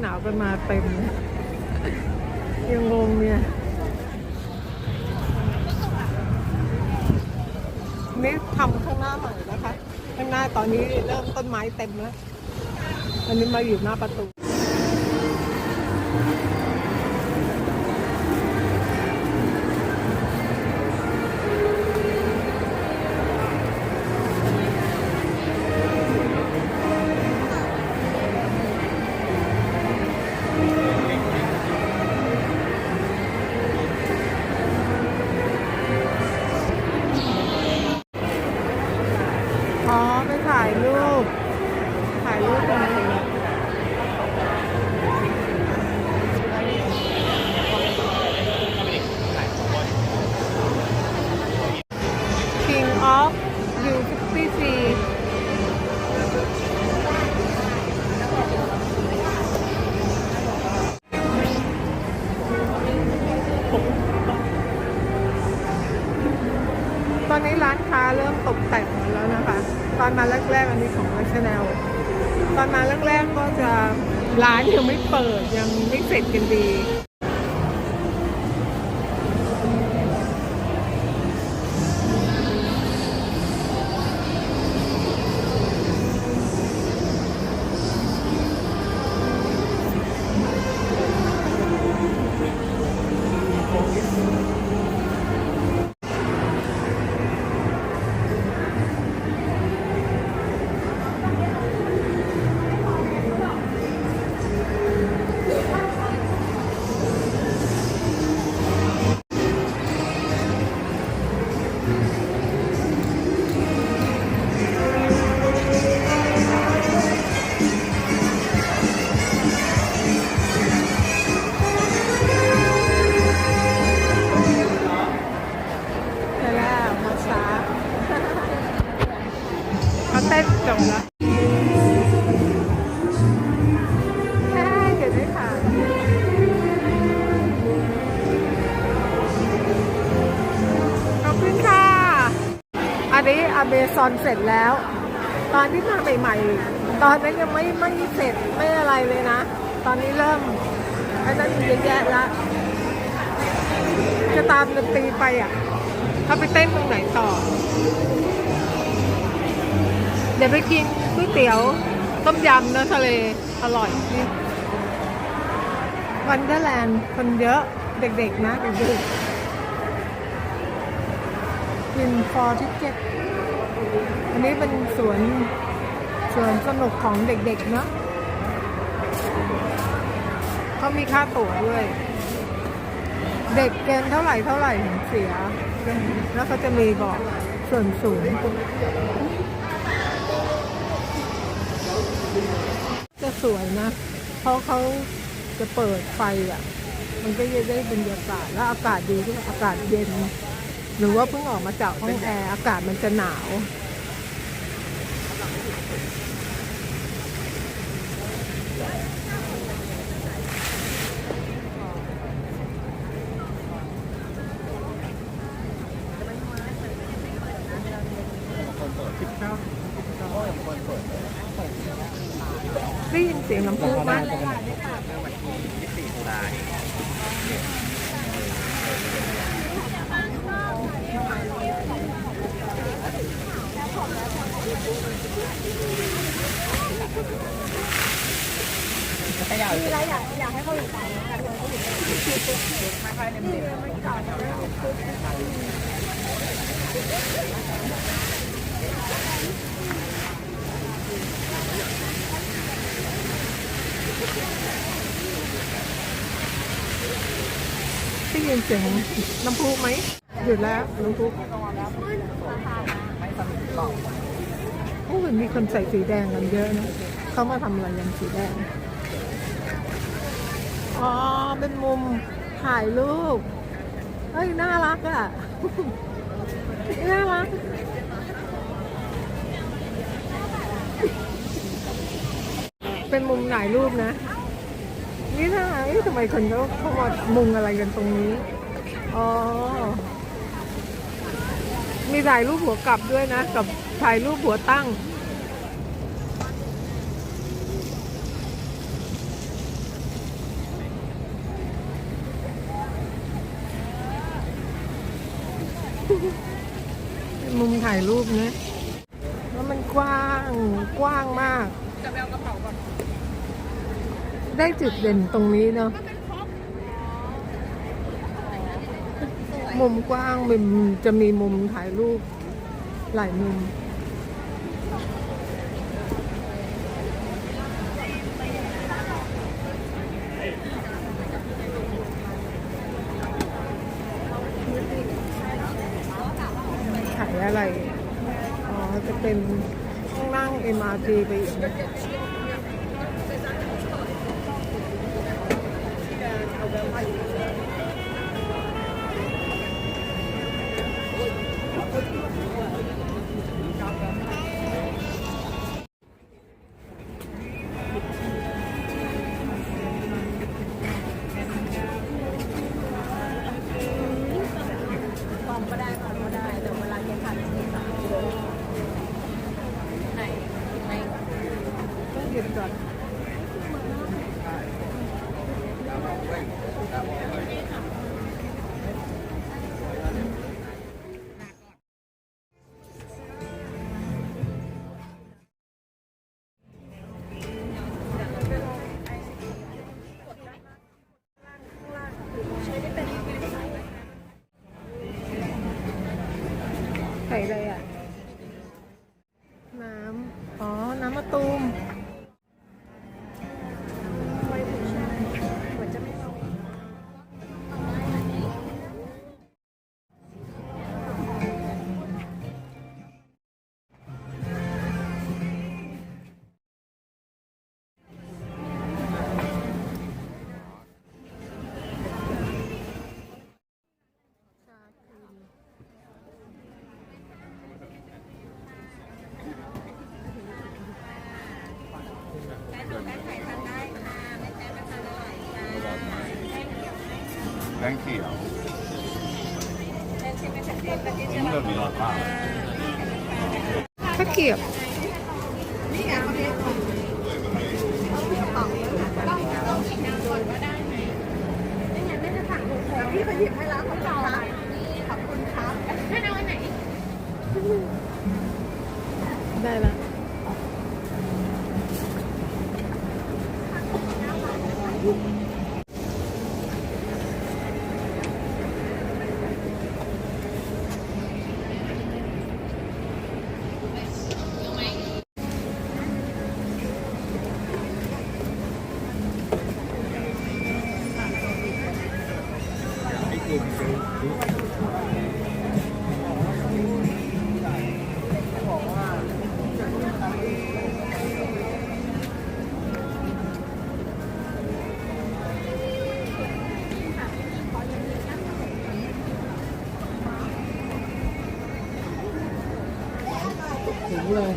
หนาวกันมาเต็ม ยังงงเนี่ย นี่ทำข้างหน้าใหม่นะคะ ข้างหน้าตอนนี้เริ่มต้นไม้เต็มแล้ว อันนี้มาอยู่หน้าประตู ตอนมาแรกๆก็จะร้านยังไม่เปิดยังไม่เสร็จกันดี อเมซอนเสร็จแล้ว ตอนที่มาใหม่ๆ ตอนนั้นยังไม่ไม่เสร็จไม่อะไรเลยนะ ตอนนี้เริ่มอันนั้นเยอะแยะละจะตามดนตรีไปอะเขาไปเต้นตรงไหนต่อ เดี๋ยวไปกินก๋วยเตี๋ยวต้มยำเนื้อทะเลอร่อยนี่วันเดอร์แลนด์คนเยอะเด็กๆนะเด็กๆกินฟอร์ทิเก็ต อันนี้เป็นสวนสวนสนุกของเด็กๆเนาะเขามีค่าตั๋วด้วย เด็กเกณฑ์เท่าไหร่เท่าไหร่ถึงเสีย แล้วเขาจะมีบอกส่วนสูงจะสวยนะ เพราะเขาจะเปิดไฟอะ มันก็จะได้บรรยากาศ แล้วอากาศดีด้วยอากาศเย็น หรือว่าเพิ่งออกมาจากห้องแอร์อากาศมันจะหนาว ได้ยินเสียงลำโพง มีอะไรอยากอยากให้เขาอยู่ต่อไหมแต่เขาอยู่ที่ไม่จอดนะได้ยินเสียงน้ำพุไหมหยุดแล้วน้ำพุโอ้ยมีคนใส่สีแดงกันเยอะนะเขามาทำอะไรยังสีแดง อ๋อ เป็นมุมถ่ายรูปเฮ้ย น่ารักอะ น่ารัก เป็นมุมถ่ายรูปนะ นี่ถ้าเอ๊ะทำไมคนเขาเขามามุงอะไรกันตรงนี้ อ๋อ มีถ่ายรูปหัวกลับด้วยนะ กับถ่ายรูปหัวตั้ง มุมถ่ายรูปนะแล้วมันกว้างกว้างมาก จะไปเอากระเป๋าก่อนได้จุดเด่นตรงนี้เนาะมุมกว้างมันจะมีมุมถ่ายรูปหลายมุม ขาย อะไร อ๋อ จะเป็นข้างล่าง MRT ไปอีก แดงเขียวนี่เรามีรสปลาข้าวเกรียบพี่เขาหยิบให้แล้วขอบคุณครับขอบคุณครับให้นอาอันไหน ได้แล้ว ถึงเลย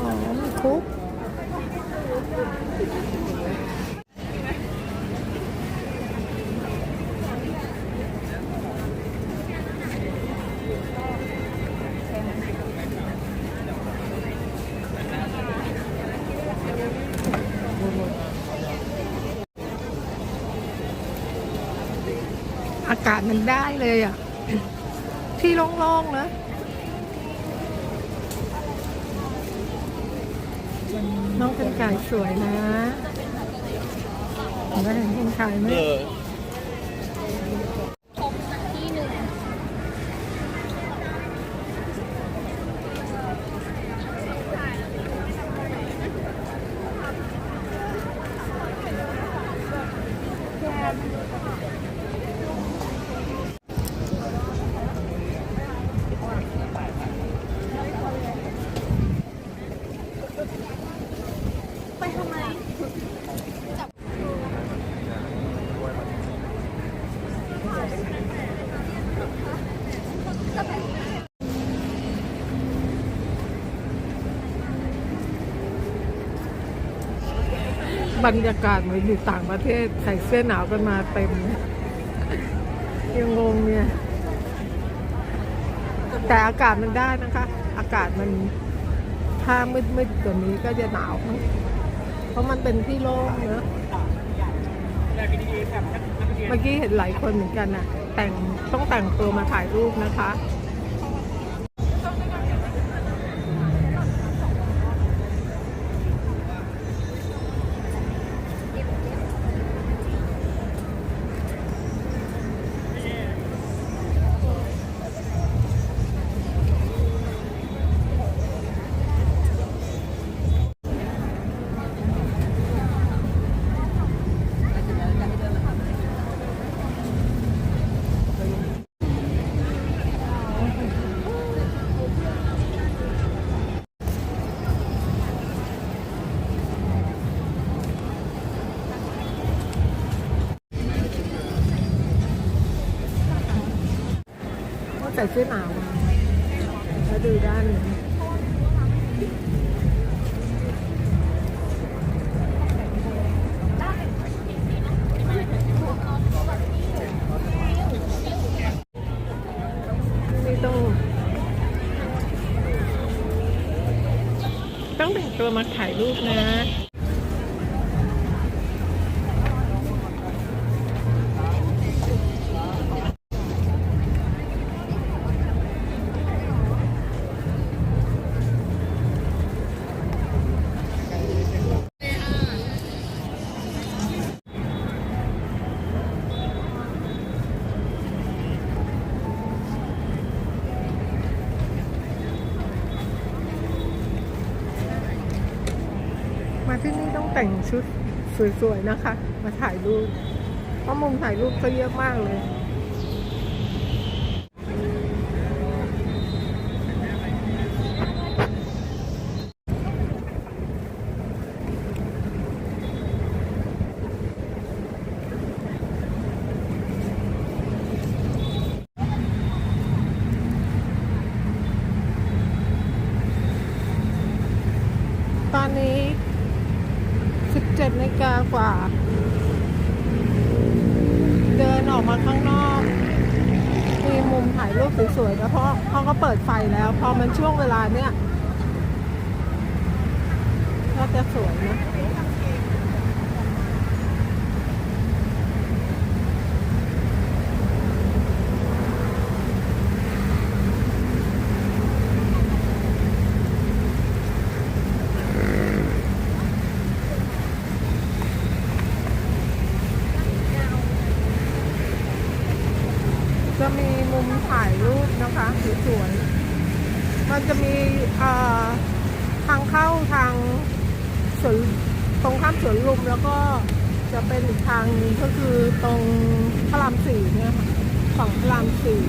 อ๋อมีคุก อากาศมันได้เลยอะ ที่โล่งๆนะน้องเป็นไก่สวยนะเห็นไหมเห็นคนขายไหม ชมสักที่หนึ่ง ไปทำไม บรรยากาศเหมือนอยู่ต่างประเทศใส่เสื้อหนาวกันมาเต็ม ยังงงเนี่ย แต่อากาศมันได้นะคะ อากาศมันถ้ามืดๆกว่านี้ก็จะหนาว เพราะมันเป็นที่โล่งเนอะเมื่อกี้เห็นหลายคนเหมือนกันน่ะ แต่งต้องแต่งตัวมาถ่ายรูปนะคะ ส่เสื้อหนาวมาแล้วดูด้านนี้นี่ต้องต้องแต่งตัวมาถ่ายรูปนะ มาที่นี่ต้องแต่งชุดสวยๆนะคะ มาถ่ายรูปเพราะมุมถ่ายรูปก็เยอะมากเลย ตอนนี้ 17นาฬิ กากว่า เดินออกมาข้างนอกมีมุมถ่ายรูปสวยๆแล้วเพราะเขาก็เปิดไฟแล้ว พอมันช่วงเวลาเนี้ยก็จะสวยนะจะมีมุมถ่ายรูปนะคะสวยๆ มันจะมีเอ่อทางเข้าทางสวนตรงข้ามสวนลุมแล้วก็ จะเป็นอีกทางหนึงก็คือตรงพระรามสี่เนี่ยค่ะฝั่งพระรามสี่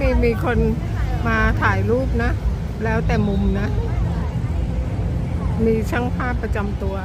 มีมีคนมาถ่ายรูปนะ แล้วแต่มุมนะ มีช่างภาพประจำตัว